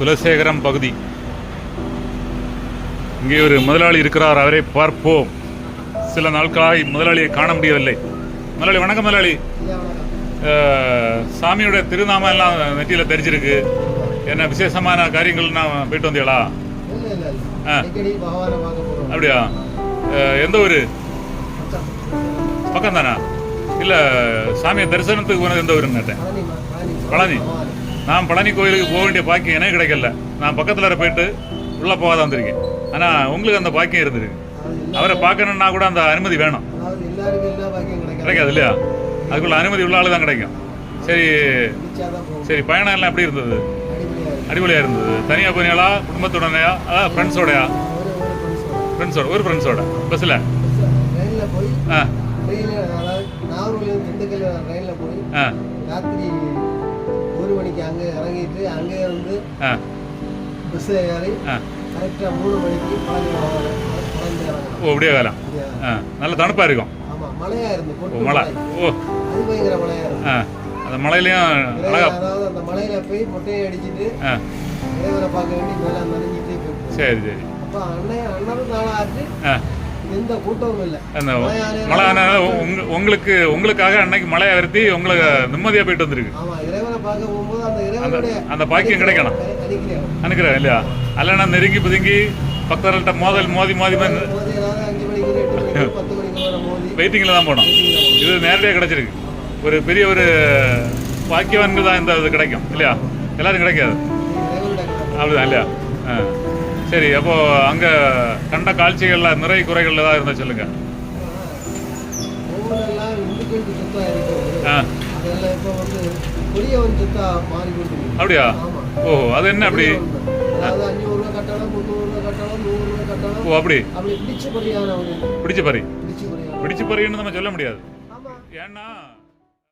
குலசேகரம் பகுதி. இங்கே ஒரு முதலாளி இருக்கிறார் அவரை பார்ப்போம். சில நாட்களாக முதலாளியை காண முடியவில்லை. முதலாளி வணக்கம் முதலாளி. சாமியோட திருநாமம் எல்லாம் நெற்றியில தெரிஞ்சிருக்கு. என்ன விசேஷமான காரியங்கள் நான் போயிட்டு வந்தீங்களா? ஆ. அப்படியா? எந்த ஊர்? பக்கம் தானா இல்லை சாமியை தரிசனத்துக்கு போனது எந்த ஊருன்னு கேட்டேன். பழனி. நான் பழனி கோயிலுக்கு போக வேண்டிய பாக்கியம் எனக்கு கிடைக்கல. நான் பக்கத்தில் போயிட்டு உள்ளே போகாத வந்திருக்கேன். ஆனால் உங்களுக்கு அந்த பாக்கியம் இருந்திருக்கு. அவரை பார்க்கணுன்னா கூட அந்த அனுமதி வேணும். கிடைக்காது இல்லையா? அதுக்குள்ள அனுமதி உள்ள ஆளு தான் கிடைக்கும். சரி சரி பயணம் எல்லாம் எப்படி இருந்தது. அடிப்படையாக இருந்தது. தனியாக போனீங்களா? குடும்பத்துடனேயா? அதான் ஃப்ரெண்ட்ஸோடயா ஃப்ரெண்ட்ஸோட ஒரு ஃப்ரெண்ட்ஸோட பஸ்ஸில் ஆ. ஆ. ஒரு மணிக்கு அங்கே இறங்கிட்டு அங்கே இருந்து ஆ. பஸ் ஏறி கரெக்டாக மூணு மணிக்கு ஓ அப்படியே ஆ நல்ல தணுப்பாக இருக்கும். ஆமா மழையா இருந்து மழை. ஓ. அது பயங்கர மழையா இருந்து. அந்த மலையிலையும் அதாவது அந்த மலையில போய் மொட்டையை அடிச்சிட்டு இறைவனை பார்க்க வேண்டி மேல நனைஞ்சிட்டே போயிட்டு சரி சரி. அப்ப அண்ணன் அண்ணனும் நாளா ஆச்சு ஆ. எந்த கூட்டமும் இல்லை. மழை உங்களுக்கு உங்களுக்காக அன்னைக்கு மழையை வருத்தி உங்களுக்கு நிம்மதியாக போயிட்டு வந்திருக்கு. அந்த அந்த பாக்கியம் கிடைக்கணும். அனுக்கிறேன் இல்லையா? அல்லனா நெருங்கி புதுங்கி பக்தர்கள்ட்ட மோதல் மோதி மோதி வெயிட்டிங்கில் தான் போனோம் இது நேரடியாக கிடைச்சிருக்கு. ஒரு பெரிய ஒரு பாக்கியவான்கள் தான் இந்த இது கிடைக்கும் இல்லையா? எல்லாரும் கிடைக்காது. அப்படிதான் இல்லையா? ஆ. சரி அப்போ அங்கே கண்ட காட்சிகளில் நிறை குறைகள் ஏதாவது இருந்தால் சொல்லுங்க. அப்படியா? ஓ அது என்ன அப்படி? ஓ அப்படி. பிடிச்ச ஒரு பிடிச்ச பறி. பிடிச்ச பறின்னு நம்ம சொல்ல முடியாது. ஏன்னா